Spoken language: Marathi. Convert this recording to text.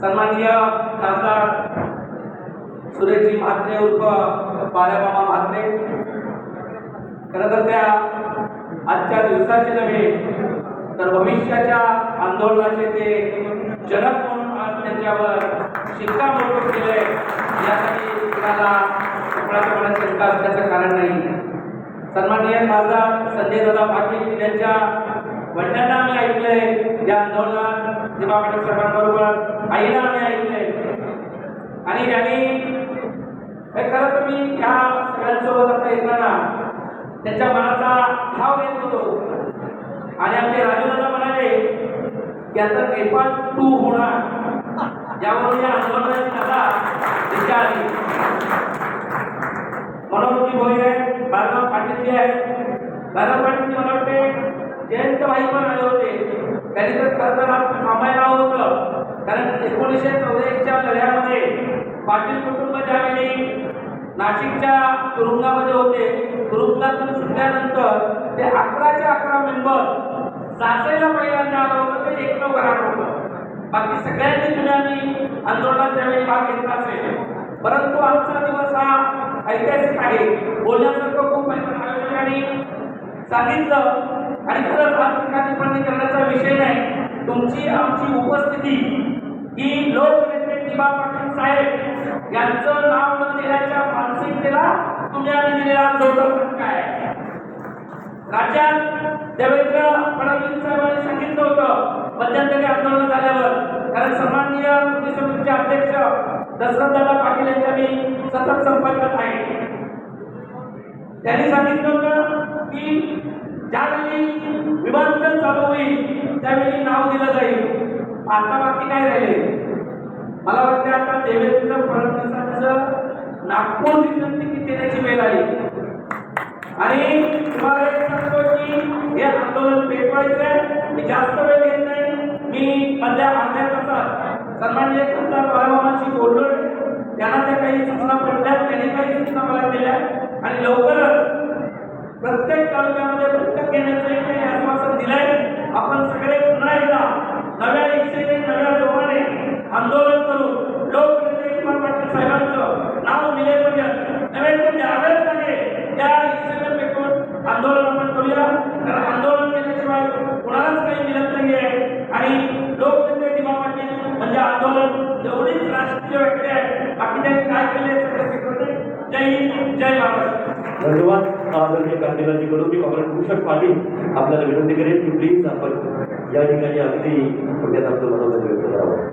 सन्माननीय खासदार सुरेशजी म्हात्रे उर्फ बाळामामा म्हात्रे. खरं तर त्या आजच्या दिवसाचे नव्हे तर भविष्याच्या आंदोलनाचे ते जनक म्हणून आज त्यांच्यावर शिक्कामोर्तब केलंय यासाठी कुणाला कुणाप्रमाणे शंका असण्याचं कारण नाही. सन्माननीय खासदार संजय दादा पाटील यांच्या वडिलांना आम्ही ऐकलंय या आंदोलनात दिवा पाटील आईला आम्ही ऐकले आणि त्यांनी हे खरं तर मी ह्या सगळ्यांसोबत आता येताना त्यांच्या मनाचा भाव घेत होतो. आणि आमचे राजूदादा म्हणाले की आता नेपाळ टू होणार. यावरून या आंदोलनाची कथा इच्छा आली मनोजी भोईर आहेत बाळगाव पाटीलजी आहेत. बाळगाव पाटीलजी मला वाटते जयंत भाई पण आले होते त्यांनी तर खरं तर आज थांबायला हवं होतं कारण एकोणीसशे चौऱ्याऐंशीच्या लढ्यामध्ये पाटील कुटुंब ज्यावेळी नाशिकच्या तुरुंगामध्ये होते. तुरुंगातून सुटल्यानंतर ते अकराच्या अकरा मेंबर सासेला पहिल्यांदा आलं होतं ते एकमेव घरात होतं. बाकी सगळ्यांनी जुन्यांनी आंदोलनात त्यावेळी भाग घेतला असेल. परंतु आजचा दिवस हा ऐतिहासिक आहे. बोलण्यासारखं खूप आहे आणि आयोजकांनी सांगितलं आणि खरंच आज करण्याचा विषय नाही. तुमची आमची उपस्थिती ही लोकनेते दिबा पाटील साहेब यांचं नाव न दिल्याच्या मानसिकतेला तुम्ही आणि दिलेला जोडलं काय राज्यात देवेंद्र फडणवीस साहेबांनी सांगितलं होतं मध्यंतरी आंदोलन झाल्यावर. कारण सन्माननीय कृती समितीचे अध्यक्ष दशरथदादा पाटील यांच्या मी सतत संपर्कात आहे. त्यांनी सांगितलं होतं की ज्यावेळी विमानतळ चालू होईल त्यावेळी नाव दिलं जाईल. आता बाकी काय राहिले मला वाटते आता देवेंद्र फडणवीसांचं नागपूर जिल्ह्यात तिकीट देण्याची वेळ आली. आणि तुम्हाला एक सांगतो की हे आंदोलन पेटवायचं आहे मी जास्त वेळ घेत नाही. मी मधल्या अर्ध्या तासात सन्माननीय खासदार बाळामामाशी बोललोय. त्यांना त्या काही सूचना पडल्या त्यांनी काही सूचना मला दिल्या. आणि लवकरच प्रत्येक तालुक्यामध्ये प्रत्येक घेण्याचं हिंद जय धन्यवाद. आदरणीय क्रांतिकारी कडून मी कॉम्रेड भूषण पाटील आपल्याला विनंती करेल की प्लीज आपण या ठिकाणी अगदी थोडक्यात आपलं मनोरंजन व्यक्त करावं.